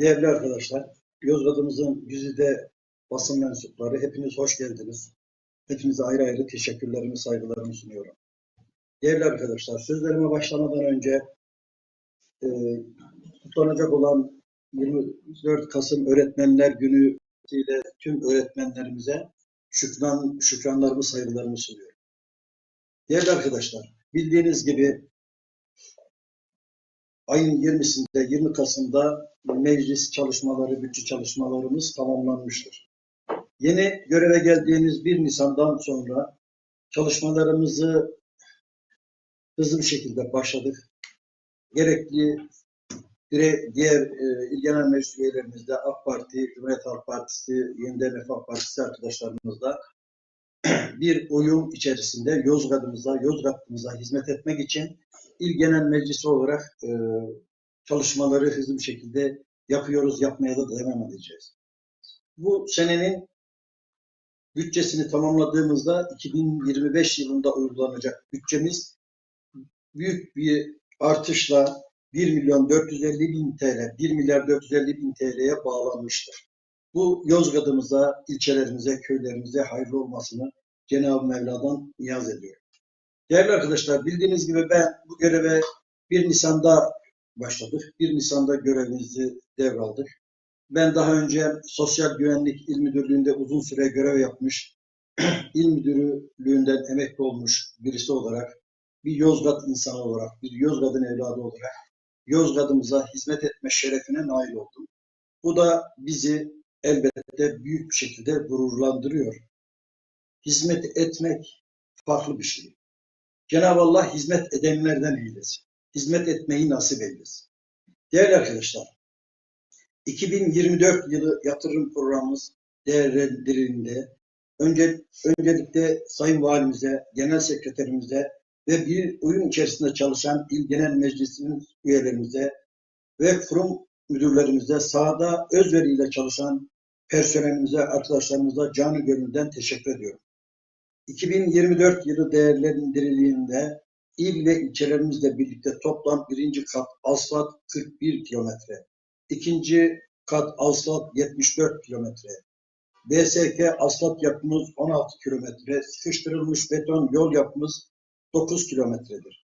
Değerli arkadaşlar, Yozgat'ımızın güzide basın mensupları, hepiniz hoş geldiniz. Hepinize ayrı ayrı teşekkürlerimi, saygılarımı sunuyorum. Değerli arkadaşlar, sözlerime başlamadan önce e, kutlanacak olan 24 Kasım Öğretmenler Günü ile tüm öğretmenlerimize şükran, şükranlarımı, saygılarımı sunuyorum. Değerli arkadaşlar, bildiğiniz gibi ayın 20'sinde, 20 Kasım'da meclis çalışmaları, bütçe çalışmalarımız tamamlanmıştır. Yeni göreve geldiğimiz 1 Nisan'dan sonra çalışmalarımızı hızlı bir şekilde başladık. Gerekli diğer e, il genel meclis üyelerimizle AK Parti, Cumhuriyet Halk Partisi, Yeniden Refah Partisi arkadaşlarımızla bir uyum içerisinde Yozgat'ımıza, Yozgat'ımıza hizmet etmek için İl Genel Meclisi olarak e, çalışmaları hızlı bir şekilde yapıyoruz, yapmaya da devam edeceğiz. Bu senenin bütçesini tamamladığımızda 2025 yılında uygulanacak bütçemiz büyük bir artışla 1 milyon 450 bin TL, 1 milyar 450 bin TL'ye bağlanmıştır. Bu Yozgat'ımıza, ilçelerimize, köylerimize hayırlı olmasını Cenab-ı Mevla'dan niyaz ediyorum. Değerli arkadaşlar, bildiğiniz gibi ben bu göreve 1 Nisan'da başladık. 1 Nisan'da görevimizi devraldık. Ben daha önce Sosyal Güvenlik İl Müdürlüğü'nde uzun süre görev yapmış, il müdürlüğünden emekli olmuş birisi olarak, bir Yozgat insanı olarak, bir Yozgat'ın evladı olarak Yozgat'ımıza hizmet etme şerefine nail oldum. Bu da bizi elbette büyük bir şekilde gururlandırıyor. Hizmet etmek farklı bir şey. Cenab-ı Allah hizmet edenlerden eylesin. Hizmet etmeyi nasip eylesin. Değerli arkadaşlar, 2024 yılı yatırım programımız değerlendirildiğinde önce, öncelikle Sayın Valimize, Genel Sekreterimize ve bir uyum içerisinde çalışan İl Genel Meclisi'nin üyelerimize ve kurum müdürlerimize, sahada özveriyle çalışan personelimize, arkadaşlarımıza canı gönülden teşekkür ediyorum. 2024 yılı değerlendirildiğinde il ve ilçelerimizle birlikte toplam birinci kat asfalt 41 kilometre, ikinci kat asfalt 74 kilometre, BSK asfalt yapımız 16 kilometre, sıkıştırılmış beton yol yapımız 9 kilometredir.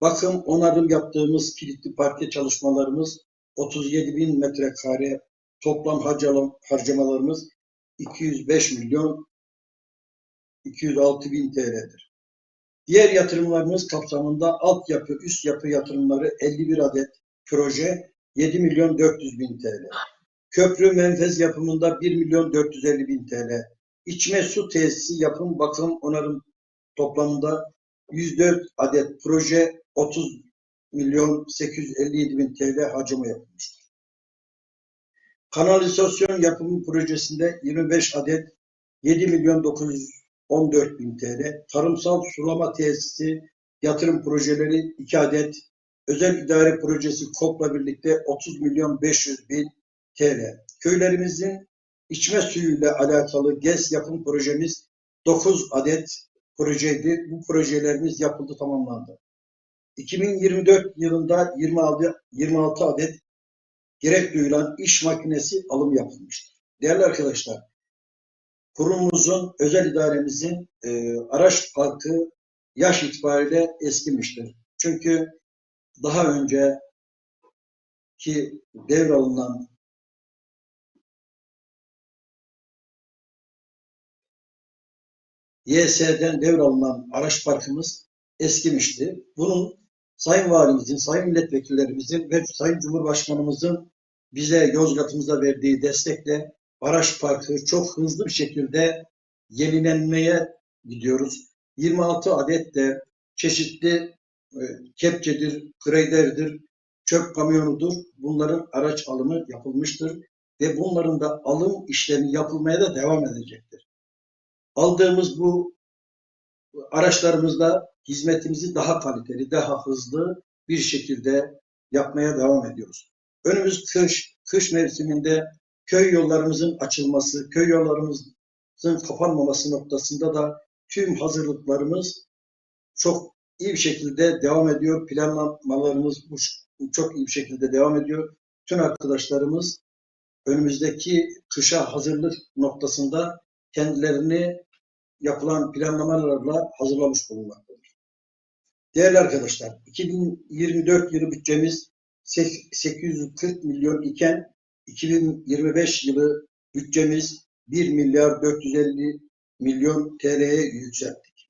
Bakım onarım yaptığımız kilitli parke çalışmalarımız 37 bin metrekare, toplam harcama- harcamalarımız 205 milyon 206 bin TL'dir. Diğer yatırımlarımız kapsamında altyapı, üst yapı yatırımları 51 adet proje 7 milyon 400 bin TL. Köprü menfez yapımında 1 milyon 450 bin TL. İçme su tesisi yapım, bakım, onarım toplamında 104 adet proje 30 milyon 857 bin TL harcama yapılmıştır. Kanalizasyon yapımı projesinde 25 adet 7 milyon 914 bin TL, tarımsal sulama tesisi yatırım projeleri 2 adet, özel idare projesi KOP'la birlikte 30 milyon 500 bin TL. Köylerimizin içme suyuyla alakalı GES yapım projemiz 9 adet projeydi. Bu projelerimiz yapıldı, tamamlandı. 2024 yılında 26, 26 adet gerek duyulan iş makinesi alım yapılmıştır. Değerli arkadaşlar, kurumumuzun, özel idaremizin e, araç parkı yaş itibariyle eskimiştir. Çünkü daha önce ki devralınan YS'den devralınan araç parkımız eskimişti. Bunun Sayın Valimizin, Sayın Milletvekillerimizin ve Sayın Cumhurbaşkanımızın bize Yozgat'ımıza verdiği destekle araç parkı çok hızlı bir şekilde yenilenmeye gidiyoruz. 26 adet de çeşitli e, kepçedir, greyderdir, çöp kamyonudur. Bunların araç alımı yapılmıştır ve bunların da alım işlemi yapılmaya da devam edecektir. Aldığımız bu araçlarımızla hizmetimizi daha kaliteli, daha hızlı bir şekilde yapmaya devam ediyoruz. Önümüz kış, kış mevsiminde köy yollarımızın açılması, köy yollarımızın kapanmaması noktasında da tüm hazırlıklarımız çok iyi bir şekilde devam ediyor. Planlamalarımız çok iyi bir şekilde devam ediyor. Tüm arkadaşlarımız önümüzdeki kışa hazırlık noktasında kendilerini yapılan planlamalarla hazırlamış bulunmaktadır. Değerli arkadaşlar, 2024 yılı bütçemiz 840 milyon iken 2025 yılı bütçemiz 1 milyar 450 milyon TL'ye yükselttik.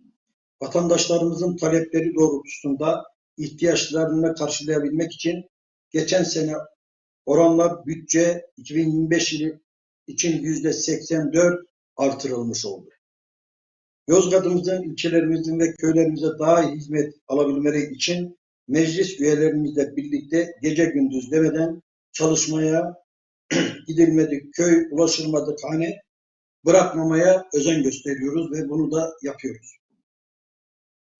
Vatandaşlarımızın talepleri doğrultusunda ihtiyaçlarını karşılayabilmek için geçen sene oranla bütçe 2025 yılı için yüzde 84 artırılmış oldu. Yozgat'ımızın, ilçelerimizin ve köylerimize daha iyi hizmet alabilmeleri için meclis üyelerimizle birlikte gece gündüz demeden çalışmaya gidilmedik, köy ulaşılmadık hane bırakmamaya özen gösteriyoruz ve bunu da yapıyoruz.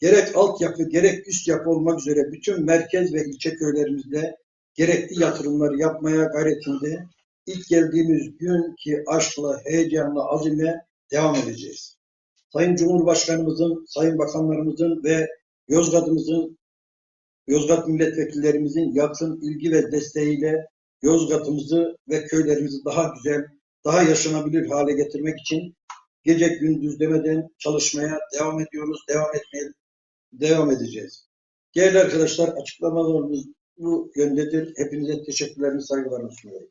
Gerek altyapı gerek üst yapı olmak üzere bütün merkez ve ilçe köylerimizde gerekli yatırımları yapmaya gayretinde ilk geldiğimiz gün ki aşkla, heyecanla, azimle devam edeceğiz. Sayın Cumhurbaşkanımızın, Sayın Bakanlarımızın ve Yozgat'ımızın, Yozgat milletvekillerimizin yakın ilgi ve desteğiyle Yozgat'ımızı ve köylerimizi daha güzel, daha yaşanabilir hale getirmek için gece gündüz demeden çalışmaya devam ediyoruz, devam etmeye devam edeceğiz. Değerli arkadaşlar açıklamalarımız bu yöndedir. Hepinize teşekkürlerimi, saygılarımı sunuyorum.